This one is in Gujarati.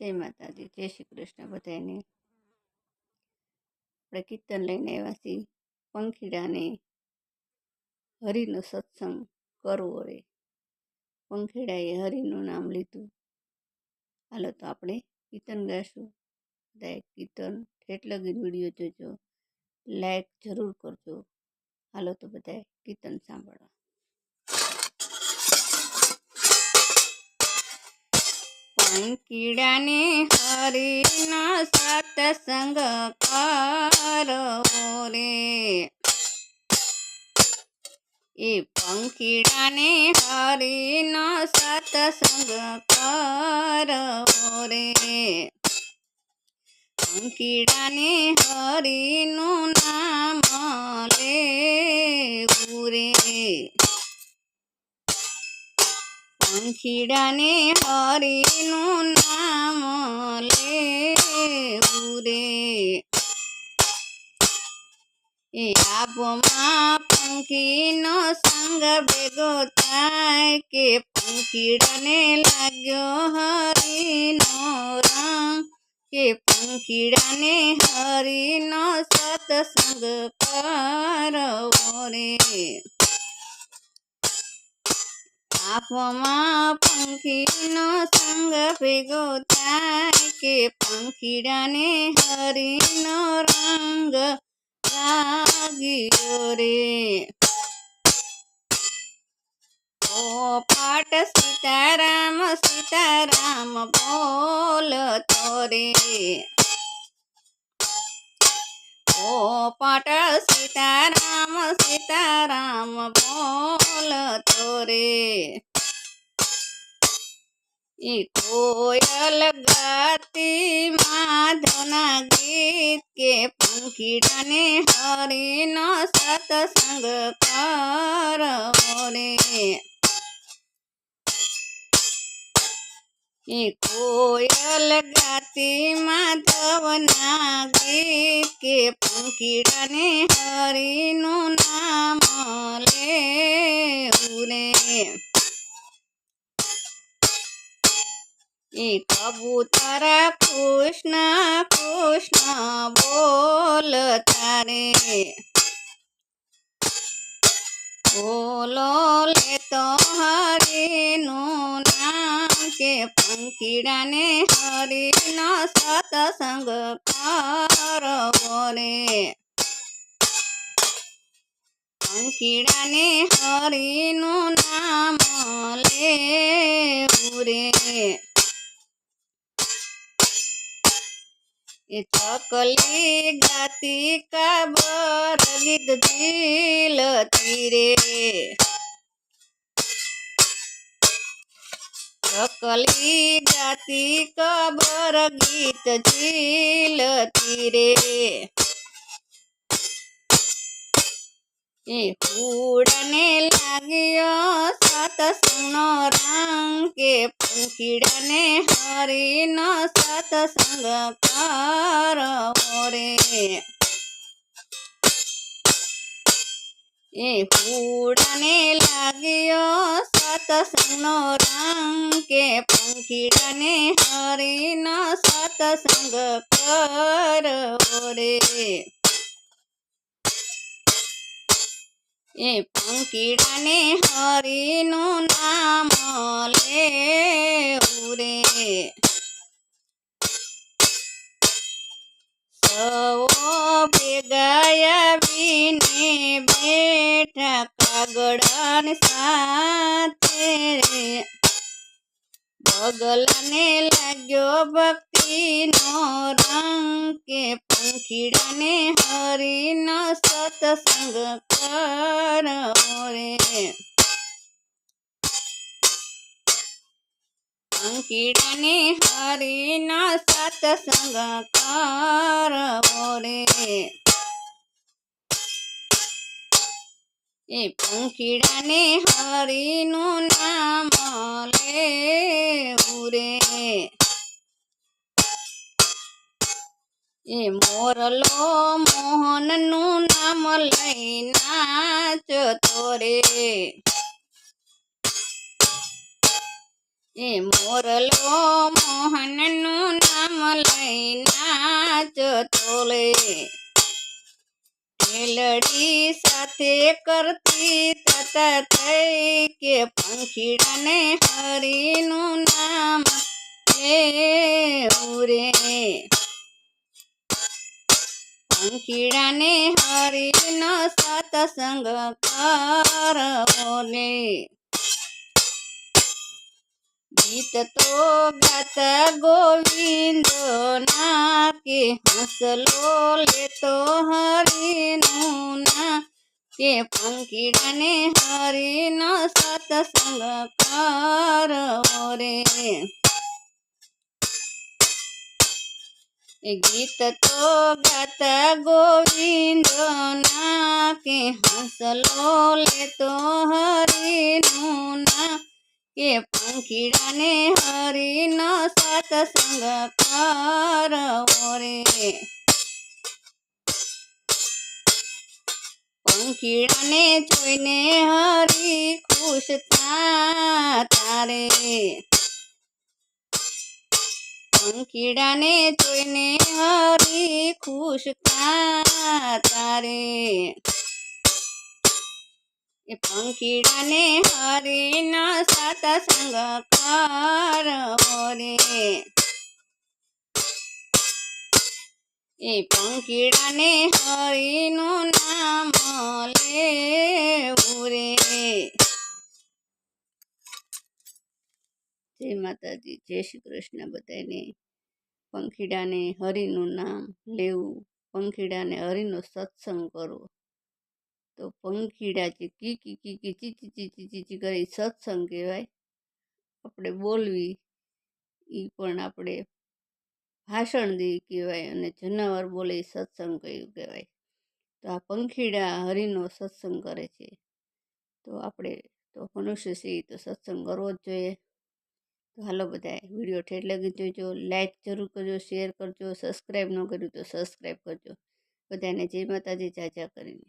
જય માતાજી, જય શ્રી કૃષ્ણ બધાને આપણે કીર્તન લઈને આવ્યા છીએ. પંખીડાને હરિનો સત્સંગ કરવો રે. પંખીડાએ હરિનું નામ લીધું. હાલો તો આપણે કીર્તન ગાશું. બધા કીર્તન ઠેઠ લગીને વીડિયો જોજો. લાઈક જરૂર કરજો. હાલો તો બધાએ કીર્તન સાંભળવા. પંખીડાને હરિનો સત્સંગ કરો રે. એ પંખીડાને હરિનો સત્સંગ કરો રે. પંખીડાને હરિનું નામ લે રે પંખીડાને હરિનું નામ લેવું રે એ આબમાં પંખીનો સંગ ભેગો થાય કે પંખીડાને લાગ્યો હરિનો રંગ કે પંખીડાને હરિનો સત્સંગ કરવો રે આંખોમાં પંખીનો સંગ ભેગો થાય કે પંખીડાને હરીનો રંગ લાગ્યો રે. ઓ પાટ સીતારામ સીતારામ બોલતો રે. ઓ પાટ સીતારામ સીતારામ બોલતો રે એ કોયલ ગાતી માધવના ગીત કે પંખીડાને હરિનો સત્સંગ કરવો રે એ કોયલ ગાતી માધવના ગીત કે પંખીડાને હરિનું નામ એ કબૂતર કૃષ્ણ કૃષ્ણ બોલ તારે. બોલો લેતો હરિનું નામ કે પંખીડાને હરિનો સતસંગ કરવો રે. પંખીડાને હરિનું નામ લે રે એ ચકલી ગાતી કાબર ગીત ઝીલતી રે ચકલી ગાતી કબર ગીત ઝીલતી રે એ હુડને લાગ્યો સતસંગનો રંગ કે પંખીડાને હરિનો સતસંગ કરવો રે એ ફૂડને લાગ્યો સતસંગનો રંગ કે પંખીડાને હરિનો સતસંગ કરવો રે એ પંખીડાને હરિનું બેઠા કાગળાને સાથે રે. બગલને લાગ્યો ભક્તિનો રંગ કે પંખીડાને હરિનો સત્સંગ કરવો રે. પંખીડાને હરિનો સત્સંગ કરવો રે. એ પંખીડાને હરીનું નામ લે ઉરે. એ મોરલો મોહનનું નામ લઈ નાચતો રે. એ મોરલો મોહનનું નામ લઈ નાચતો લે મેલડી સાથે કરતી તતા થઈ કે પંખીડાને હરીનું નામ લેવું રે. પંખીડાને હરીનો સત્સંગ કરવો રે ગીત તો ગાતા ગોવિંદ ના કે હસલો લેતો હરીનું ના કે પંખીડાને હરીનો સત્સંગ કરવો રે એ ગીત તો ગાતા ગોવિંદ ના કે હસલો લેતો હરીનું ના કે પંખીડાને હરીનો સત્સંગ કરવો રે પંખીડાને જોઈને હરી ખુશ તારે. પંખીડાને જોઈને હરી ખુશ તારે. એ પંખીડાને હરીનો સત્સંગ કરવો રે એ પંખીડાને હરીનું નામ લેવું રે જય માતાજી, જય શ્રી કૃષ્ણ બધાને. પંખીડાને હરિનું નામ લેવું, પંખીડાને હરિનો સત્સંગ કરવો. તો પંખીડા જે કી કી કી કી, ચી ચી ચી ચી ચી ચી કરી સત્સંગ કહેવાય. આપણે બોલવી એ પણ આપણે ભાષણ દી કહેવાય અને જનાવર બોલે સત્સંગ કહ્યું કહેવાય. તો આ પંખીડા હરિનો સત્સંગ કરે છે. તો આપણે તો મનુષ્ય છીએ તો સત્સંગ કરવો જ જોઈએ. તો હાલો બધાએ વીડિયો ઠેઠ લગી જોજો લાઇક જરૂર કરજો શેર કરજો સબસ્ક્રાઈબ ન કર્યું તો સબસ્ક્રાઈબ કરજો. બધાને જય માતાજી જાજા કરીને.